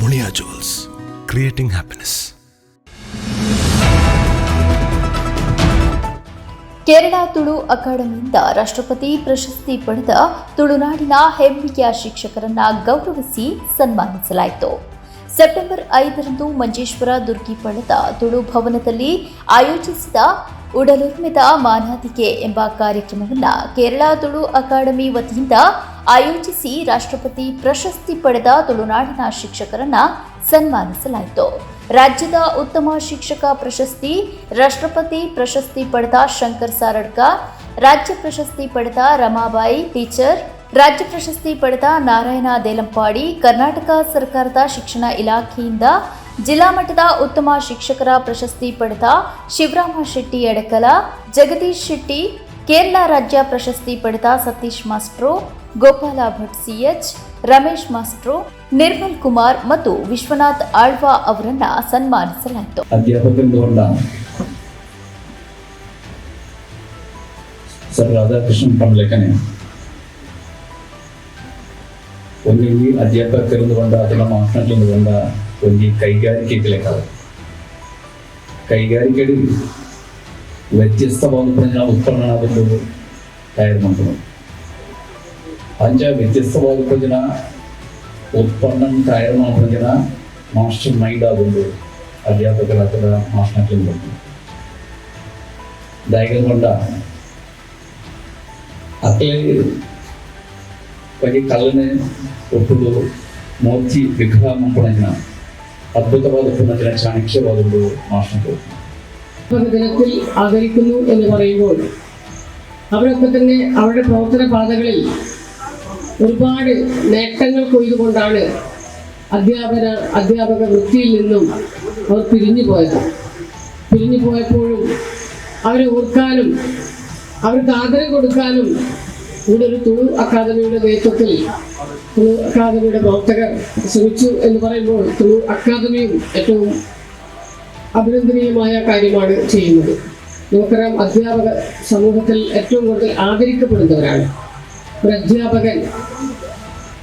Muliya jewels creating happiness Kerala Tulu ಅಕಾಡೆಮಿಯಿಂದ ರಾಷ್ಟ್ರಪತಿ ಪ್ರಶಸ್ತಿ ಪಡೆದ ತುಳುನಾಡಿನ ಹೆಮ್ಮೆಯ ಶಿಕ್ಷಕರನ್ನ ಗೌರವಿಸಿ ಸನ್ಮಾನಿಸಲಾಯಿತು. ಸೆಪ್ಟೆಂಬರ್ ಐದರಂದು ಮಂಜೇಶ್ವರ ದುರ್ಗಿಪಳ್ಳದ ತುಳು ಭವನದಲ್ಲಿ ಆಯೋಜಿಸಿದ ಉಡಲುರ್ಮಿದ ಮಾನಾತಿಕೆ ಎಂಬ ಕಾರ್ಯಕ್ರಮವನ್ನು ಕೇರಳ ತುಳು ಅಕಾಡೆಮಿ ವತಿಯಿಂದ ಆಯೋಜಿಸಿ ರಾಷ್ಟ್ರಪತಿ ಪ್ರಶಸ್ತಿ ಪಡೆದ ತುಳುನಾಡಿನ ಶಿಕ್ಷಕರನ್ನ ಸನ್ಮಾನಿಸಲಾಯಿತು. ರಾಜ್ಯದ ಉತ್ತಮ ಶಿಕ್ಷಕ ಪ್ರಶಸ್ತಿ, ರಾಷ್ಟ್ರಪತಿ ಪ್ರಶಸ್ತಿ ಪಡೆದ ಶಂಕರ್ ಸಾರಡ್ಕ, ರಾಜ್ಯ ಪ್ರಶಸ್ತಿ ಪಡೆದ ರಮಾಬಾಯಿ ಟೀಚರ್, ರಾಜ್ಯ ಪ್ರಶಸ್ತಿ ಪಡೆದ ನಾರಾಯಣ ದೇಲಂಪಾಡಿ, ಕರ್ನಾಟಕ ಸರ್ಕಾರದ ಶಿಕ್ಷಣ ಇಲಾಖೆಯಿಂದ ಜಿಲ್ಲಾ ಮಟ್ಟದ ಉತ್ತಮ ಶಿಕ್ಷಕರ ಪ್ರಶಸ್ತಿ ಪಡೆದ ಶಿವರಾಮ ಶೆಟ್ಟಿ ಎಡಕಲ, ಜಗದೀಶ್ ಶೆಟ್ಟಿ ಕೇರಳ ರಾಜ್ಯ ಪ್ರಶಸ್ತಿ ಪಡೆದ Satish maestro, Gopala Bhat CH Ramesh maestro, Nirmal Kumar ಮತ್ತು ವಿಶ್ವನಾಥ್ ಆಳ್ವಾ ಅವರನ್ನ ಸನ್ಮಾನಿಸಲಾಯಿತು. ಸರ್ ಅಧ್ಯಾಪಕರಿಂದ ಬಂದ ಅಥವಾ ಮಾಸ್ಟರ್ಗಳಿಂದ ಬಂದ ಮಾಸ್ಟರ್ಲಿಂದುಕೊಂಡ ಒಂದು ಕೈಗಾರಿಕೆಗಳಾಗ ಕೈಗಾರಿಕೆಗಳು ವ್ಯತ್ಯಸ್ತವಾದ ಉತ್ಪನ್ನನಾದದ್ದು ತಯಾರು ಮಾಡ್ತಾರೆ ಅಂಚ ವ್ಯತ್ಯಸ್ತವಾದ ಜನ ಉತ್ಪನ್ನ ತಯಾರು ಮಾಡೋ ಜನ ಮಾಸ್ಟರ್ ಮೈಂಡ್ ಆಗೊಂಡು ಅಧ್ಯಾಪಕರ ಹತ್ರ ಮಾಸ್ಟರ್ಲಿಂದ ಬಂತು ದಯಗೊಂಡ ಅಕ್ಕಲೆ ಬಗ್ಗೆ ಕಲ್ಲನೆ ಒಪ್ಪುದು ಮೂರ್ತಿ ವಿಗ್ರಹ ಮಂಪಣಜಿನ അദ്ഭുതവാദ ഭരണത്തിന് മാസ്റ്റർ അധ്യാപക ദിനത്തിൽ ആദരിക്കുന്നു എന്ന് പറയുമ്പോൾ അവരൊക്കെ തന്നെ അവരുടെ പ്രവർത്തന പാതകളിൽ ഒരുപാട് നേട്ടങ്ങൾ കൊയ്തുകൊണ്ടാണ് അധ്യാപന അധ്യാപക വൃത്തിയിൽ നിന്നും അവർ പിരിഞ്ഞു പോയത്. പിരിഞ്ഞു പോയപ്പോഴും അവരെ ഓർക്കാനും അവർക്ക് ആദരം കൊടുക്കാനും ഇവിടെ ഒരു തുളു അക്കാദമിയുടെ നേതൃത്വത്തിൽ തുളു അക്കാദമിയുടെ പ്രവർത്തകർ ശ്രമിച്ചു എന്ന് പറയുമ്പോൾ തുളു അക്കാദമിയും ഏറ്റവും അഭിനന്ദനീയമായ കാര്യമാണ് ചെയ്യുന്നത്. നമുക്കറിയാം അധ്യാപക സമൂഹത്തിൽ ഏറ്റവും കൂടുതൽ ആദരിക്കപ്പെടുന്നവരാണ്. ഒരു അധ്യാപകൻ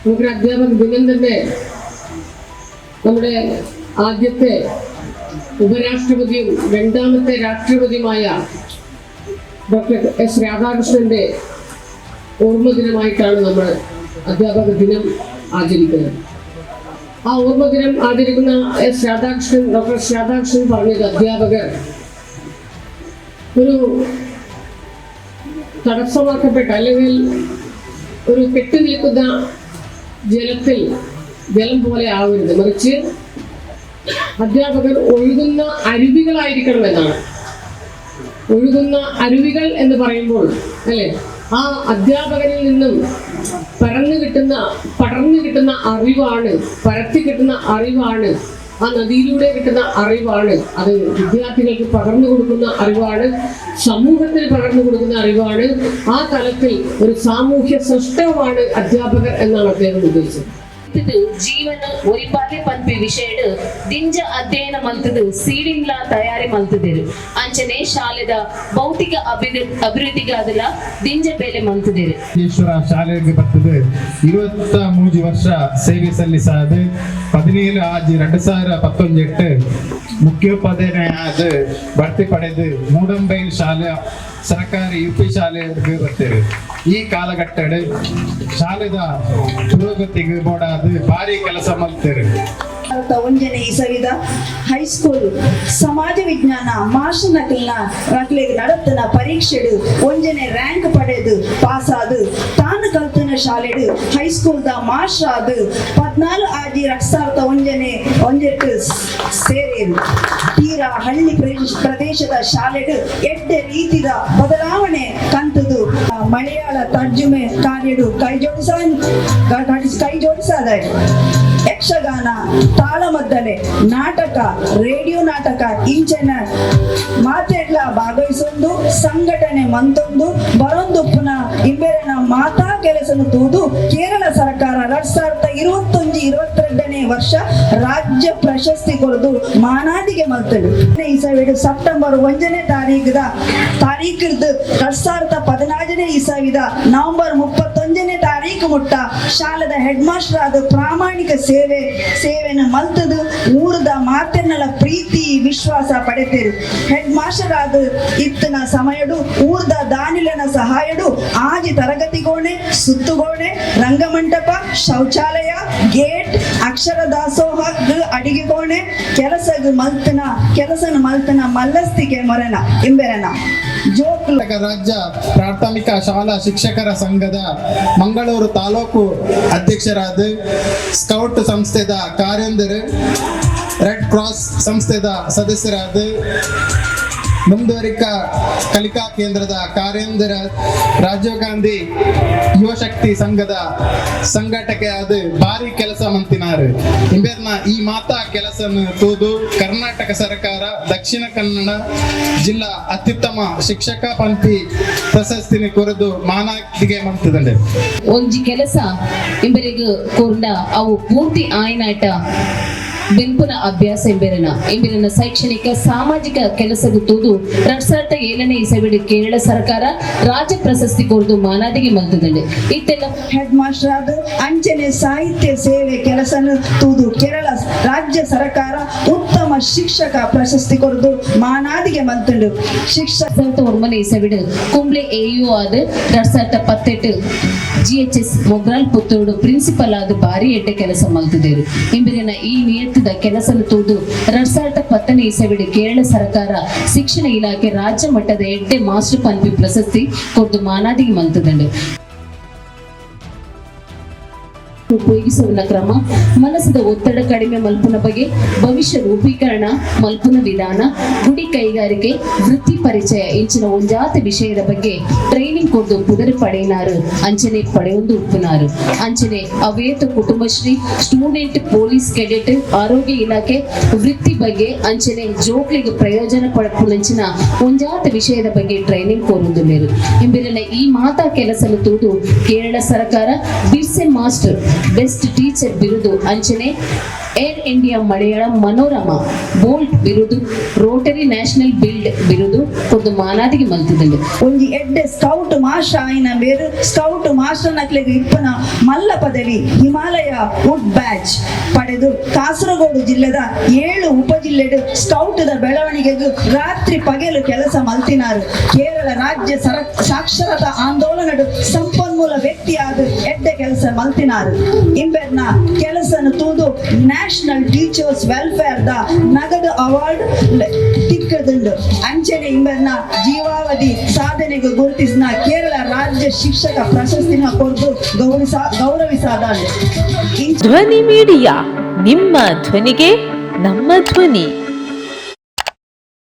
നമുക്കൊരു അധ്യാപക ദിനം തന്നെ നമ്മുടെ ആദ്യത്തെ ഉപരാഷ്ട്രപതിയും രണ്ടാമത്തെ രാഷ്ട്രപതിയുമായ ഡോക്ടർ എസ് രാധാകൃഷ്ണന്റെ ഓർമ്മ ദിനമായിട്ടാണ് നമ്മൾ അധ്യാപക ദിനം ആചരിക്കുന്നത്. ആ ഓർമ്മ ദിനം ആചരിക്കുന്ന എസ് രാധാകൃഷ്ണൻ ഡോക്ടർ രാധാകൃഷ്ണൻ പറഞ്ഞത് അധ്യാപകർ ഒരു തടസ്സമാക്കപ്പെട്ട അല്ലെങ്കിൽ ഒരു കെട്ടി നിൽക്കുന്ന ജലത്തിൽ ജലം പോലെ ആവരുത്. മറിച്ച് അധ്യാപകർ ഒഴുകുന്ന അരുവികളായിരിക്കണം എന്നാണ്. ഒഴുകുന്ന അരുവികൾ എന്ന് പറയുമ്പോൾ അല്ലെ? ആ അധ്യാപകരിൽ നിന്നും പറഞ്ഞു കിട്ടുന്ന പടർന്നു കിട്ടുന്ന അറിവാണ് പരത്തി കിട്ടുന്ന അറിവാണ് ആ നദിയിലൂടെ കിട്ടുന്ന അറിവാണ്. അത് വിദ്യാർത്ഥികൾക്ക് പകർന്നു കൊടുക്കുന്ന അറിവാണ് സമൂഹത്തിൽ പകർന്നു കൊടുക്കുന്ന അറിവാണ്. ആ തലത്തിൽ ഒരു സാമൂഹ്യ സൃഷ്ടമാണ് അധ്യാപകർ എന്നാണ് അദ്ദേഹം ഉദ്ദേശിച്ചത്. ಮಲ್ತದು ಜೀವನ ಒರಿಪಾಟೆ ಪನ್ಪಿ ವಿಷಯಡ್ ದಿಂಜ ಅಧ್ಯಯನ ಮಲ್ತದು ಸೀಡಿಂಗ್ಲ ತಯಾರಿ ಮಲ್ತದಿರು ಅಂಚನೆ ಶಾಲೆದ ಭೌತಿಕ ಅಭಿವೃದ್ಧಿಗಾದಲ ದಿಂಜ ಬೇಲೆ ಮಲ್ತದಿರು ಈಶ್ವರ ಶಾಲೆಗೆ ಬರ್ತದೆ. ಇರುವತ್ತ ಮೂರು ವರ್ಷ ಸೇವೆ ಸಲ್ಲಿಸಾದ. சாது ಆಜಿ ಎರಡು ಸಾವಿರ சாயிரம் ಮುಖ್ಯೋಪಾಧ್ಯಾಯನಾದ ಭರ್ತಿ ಪಡೆದು ಮೂಡಂಬೈಲ್ ಶಾಲೆ ಸರ್ಕಾರಿ ಯು ಪಿ ಶಾಲೆಗೆ ಬರ್ತೇವೆ ಈ ಕಾಲಘಟ್ಟಡ್ ಶಾಲೆದ ಪುರೋಗತಿಗೆ ನೋಡಾದು ಭಾರಿ ಕೆಲಸ ಮಾಡ್ತೇವೆ ಭಾರತ ಒಂಜನೆ ಇಸವಿದ ಹೈಸ್ಕೂಲ್ ಸಮಾಜ ವಿಜ್ಞಾನ, ಮಾಸ್ಟರ್ ನಕಲ್ನ ನಕಲಿಗೆ ನಡತನ ಪರೀಕ್ಷೆಡು ಒಂಜನೆ ರ್ಯಾಂಕ್ ಪಡೆದು ಪಾಸ್ ಆದು. ತಾನು ಕಲ್ತನ ಶಾಲೆಡು ಹೈಸ್ಕೂಲ್ ದ ಮಾಸ್ಟರ್ ಆದು. ಪದ್ನಾಲು ಆಜಿ ಎರಡ್ ಸಾವಿರದ ಒಂಜನೆ ಒಂಜೆಟ್ಟು ಸೇರಿ ತೀರಾ ಹಳ್ಳಿ ಪ್ರದೇಶ- ಪ್ರದೇಶದ ಶಾಲೆಡು ಎಡ್ಡೆ ರೀತಿದ ಬದಲಾವಣೆ ಕಂತದು. ಮಲಯಾಳ ತರ್ಜುಮೆ ಕಾರ್ಯಡು ಕೈ ಜೋಡಿಸ ಕೈ ಜೋಡಿಸಾದ ಯಕ್ಷಗಾನ, ತಾಳಮದ್ದಲೆ, ನಾಟಕ, ರೇಡಿಯೋ ನಾಟಕ ಇಂಚನ ಮಾತೆಡ್ಲ ಭಾಗವಹಿಸೊಂದು ಸಂಘಟನೆ ಮಂತೊಂದು, ಬರೊಂದು ಪುನಃ ಇಂಬೆರನ ಮಾತಾ ಕೆಲಸ ತೂದು, ಕೇರಳ ಸರ್ಕಾರ ಎರಡ್ ಸಾವಿರದ ಇರುವತ್ತೊಂದು ಇರುವತ್ತೆರಡನೇ ವರ್ಷ ರಾಜ್ಯ ಪ್ರಶಸ್ತಿ ಕೊಡದು ಮಾನಾದಿಗೆ ಮಲ್ತಳು ಈ ಸಾವಿರ ಸೆಪ್ಟೆಂಬರ್ ಒಂದನೇ ತಾರೀಕದ, ತಾರೀಕಿರ್ದು ಎರಡ್ ಸಾವಿರದ ಪದಿನಾಲ್ಕನೇ ಇಸವಿದ ನವೆಂಬರ್ ಮುಪ್ಪತ್ತೊಂದು ಮುಟ್ಟ ಶಾಲದ ಹೆಡ್ ಮಾಸ್ಟರ್ ಆದ ಪ್ರಾಮಾಣಿಕ ಸೇವೆ, ಸೇವೆನ ಮಲ್ತದು ಊರದ ಮಾತೆನ್ನಲ ಪ್ರೀತಿ, ವಿಶ್ವಾಸ ಪಡೆತೇರು. ಹೆಡ್ ಮಾಸ್ಟರ್ ಆದ ಇತ್ತನ ಸಮಯಡು ಊರದ ದಾನಿಲನ ಸಹಾಯಡು ಆಜಿ ತರಗತಿಗೋಣೆ, ಸುತ್ತುಗೋಣೆ, ರಂಗಮಂಟಪ, ಶೌಚಾಲಯ, ಗೇಟ್, ಅಕ್ಷರ ದಾಸೋಹ ಅಡಿಗೆ ಕೋಣೆ ಕೆಲಸಗ ಮಲ್ತನ, ಕೆಲಸನ ಮಲ್ತನ ಮಲ್ಲಸ್ತಿಗೆ ಮೊರೆನ ಇಂಬೆರನ ರಾಜ್ಯ ಪ್ರಾಥಮಿಕ ಶಾಲಾ ಶಿಕ್ಷಕರ ಸಂಘದ ಮಂಗಳೂರು ತಾಲೂಕು ಅಧ್ಯಕ್ಷರಾದ ಸ್ಕೌಟ್ ಸಂಸ್ಥೆದ ಕಾರ್ಯಂದರು ರೆಡ್ ಕ್ರಾಸ್ ಸಂಸ್ಥೆದ ಸದಸ್ಯರಾದ ಮುಂದುವರಿಕ ಕಲಿಕಾ ಕೇಂದ್ರದ ಕಾರ್ಯಂದರ ರಾಜೀವ್ ಗಾಂಧಿ ಯುವಶಕ್ತಿ ಸಂಘದ ಸಂಘಟಕೆ ಆದ ಭಾರಿ ಕೆಲಸ ಮಂತಿನಾರು. ಇಂಬೆರ್ನ ಈ ಮಾತಾ ಕೆಲಸ ತೂದು ಕರ್ನಾಟಕ ಸರ್ಕಾರ, ದಕ್ಷಿಣ ಕನ್ನಡ ಜಿಲ್ಲಾ ಅತ್ಯುತ್ತಮ ಶಿಕ್ಷಕ ಪಂಥಿ ಪ್ರಶಸ್ತಿನ ಕೊರೆದು ಮಾನಾದಿಗೆ ಮಂತದಂಡೆ ಒಂಜಿ ಕೆಲಸ ಇಂಬರಿಗೆ ಕೋರ್ಂಡ ಅವು ಪೂರ್ತಿ ಆಯ್ನಾಟ ಬೆಂಪುನ ಅಭ್ಯಾಸ ಎಂಬೆರನ ಎಂಬಿರನ ಶೈಕ್ಷಣಿಕ ಸಾಮಾಜಿಕ ಕೆಲಸದ ತೂದು ಎರಡ್ ಸಾವಿರದ ಏಳನೇ ಇಸವಿಡಿ ಕೇರಳ ಸರ್ಕಾರ ರಾಜ್ಯ ಪ್ರಶಸ್ತಿ ಕೊರದು ಮಾನಾದಿಗೆ ಮಲ್ತದಂಡೆ ಇತ್ತೆಲ್ಲ ಹೆಡ್ ಮಾಸ್ಟರ್ ಆದ ಅಂಚನೆ ಸಾಹಿತ್ಯ ಸೇವೆ ಕೆಲಸ ತೂದು ಕೇರಳ ರಾಜ್ಯ ಸರ್ಕಾರ ಉತ್ತಮ ಶಿಕ್ಷಕ ಪ್ರಶಸ್ತಿ ಕೊರದು ಮಾನಾದಿಗೆ ಮಂತುಂಡು ಶಿಕ್ಷಕ ಒಮ್ಮನೆ ಒಂಬನೇ ಇಸವಿಡು ಕುಂಬ್ಳೆ ಎಯು ಆದ ಎರಡ್ ಸಾವಿರದ ಪತ್ತೆಟ್ಟು G H S Mograal Puttur principal ಆದ ಬಾರಿ ಎಡ್ಡೆ ಕೆಲಸ ಮಲ್ತಿದ್ದೇರು ಇಂಬಿರಿನ ಈ ನಿಯತ್ತದ ಕೆಲಸಲು ತೂದು ಎರಡ್ ಸಾವಿರದ ಹತ್ತನೇ ಇಸವಿಡಿ ಕೇರಳ ಸರ್ಕಾರ ಶಿಕ್ಷಣ ಇಲಾಖೆ ರಾಜ್ಯ ಮಟ್ಟದ ಎಡ್ಡೆ ಮಾಸ್ಟರ್ ಪನ್ಪಿ ಪ್ರಶಸ್ತಿ ಕೊರ್ದು ಮಾನಾದಿಗೆ ಮಲ್ತದಂಡು. ಉಪಯೋಗಿಸುವ ಕ್ರಮ ಮನಸ್ಸದ ಒತ್ತಡ ಕಡಿಮೆ ಮಲ್ಪನ ಬಗ್ಗೆ, ಭವಿಷ್ಯ ರೂಪೀಕರಣ, ಮಲ್ಪುನ ವಿಧಾನ, ಗುಡಿ ಕೈಗಾರಿಕೆ, ವೃತ್ತಿ ಪರಿಚಯ ಇಂಚಿನ ಒಂಜಾತ ವಿಷಯದ ಬಗ್ಗೆ ಟ್ರೈನಿಂಗ್ ಕೊಡ್ದು ಪುದರ್ ಪಡೆಯಿನಾರು, ಅಂಚನೆ ಪಡೆಯೊಂದು ಉಪ್ಪುನಾರು. ಅಂಚನೆ ಅವೇತ ಕುಟುಂಬಶ್ರೀ, ಸ್ಟೂಡೆಂಟ್, ಪೊಲೀಸ್ ಕೆಡೆಟ್, ಆರೋಗ್ಯ ಇಲಾಖೆ, ವೃತ್ತಿ ಬಗ್ಗೆ ಅಂಚನೆ ಜೋಕ್ಲಿಗೆ ಪ್ರಯೋಜನ ಪಡಪುನಂಚಿನ ಒಂಜಾತ ವಿಷಯದ ಬಗ್ಗೆ ಟ್ರೈನಿಂಗ್ ಕೋರುಂದುಲ್ಲೇರು ಎಂಬಿರಲ್ಲ ಈ ಮಾತಾ ಕೆಲಸಲು ತೂದು ಕೇರಳ ಸರ್ಕಾರ ಬಿರ್ಸೆ ಮಾಸ್ಟರ್ ಬೆಸ್ಟ್ ಟೀಚರ್ ಬಿರುದು ಅಂಚನೆ Air India Malayalam Manorama bolt ಬಿರುದು ರೋಟರಿ ನ್ಯಾಷನಲ್ ಬಿಲ್ಡ್ ಬಿರುದು, ಒಂದು ಮಾನಾದಿಗೆ ಮಲ್ತಿದ್ದಂಡು ಒಂಜಿ ಎಡ್ಡೆ ಸ್ಕೌಟ್ ಮಾಷ ಆಯ್ನ ಬೇರು ಸ್ಕೌಟ್ ಮಾಷ ನಕ್ಲೆಗ್ ಇಪ್ಪನ ಮಲ್ಲ ಪದವಿ ಹಿಮಾಲಯ ವುಡ್ ಬ್ಯಾಚ್ ಪಡೆದು ಕಾಸರಗೋಡು ಜಿಲ್ಲೆದ ಏಳು ಉಪಜಿಲ್ಲೆಡು ದ ಬೆಳವಣಿಗೆಗೂ ರಾತ್ರಿ ಪಗೆಲು ಕೆಲಸ ಮಲ್ತಿನಾರು. ಕೇರಳ ರಾಜ್ಯ ಸರ, ಸಾಕ್ಷರತಾ ಆಂದೋಲನಡು ಸಂಪನ್ಮೂಲ ವ್ಯಕ್ತಿಯಾದ ಎಡ್ಡೆ ಕೆಲಸ ಮಲ್ತಿನಾರು. ಇಂಬೆರ್ನ ಕೆಲಸನ ತೂದು ನ್ಯಾಷನಲ್ ಟೀಚರ್ಸ್ ವೆಲ್ಫೇರ್ ದ ನಗದು ಅವಾರ್ಡ್ ತಿಕ್ಕದುಂಡು. ಅಂಚನೆ ಇಂಬೆರ್ನ ಜೀವಾವಧಿ ಸಾಧನೆಗೆ ಗುರುತಿಸಿದ ಕೇರಳ ರಾಜ್ಯ ಶಿಕ್ಷಕ ಪ್ರಶಸ್ತಿನ ಕೊರದು ಗೌರವಿಸ ಗೌರವಿಸಾದ ಧ್ವನಿ ಮೀಡಿಯಾ, ನಿಮ್ಮ ಧ್ವನಿಗೆ ನಮ್ಮ ಧ್ವನಿ.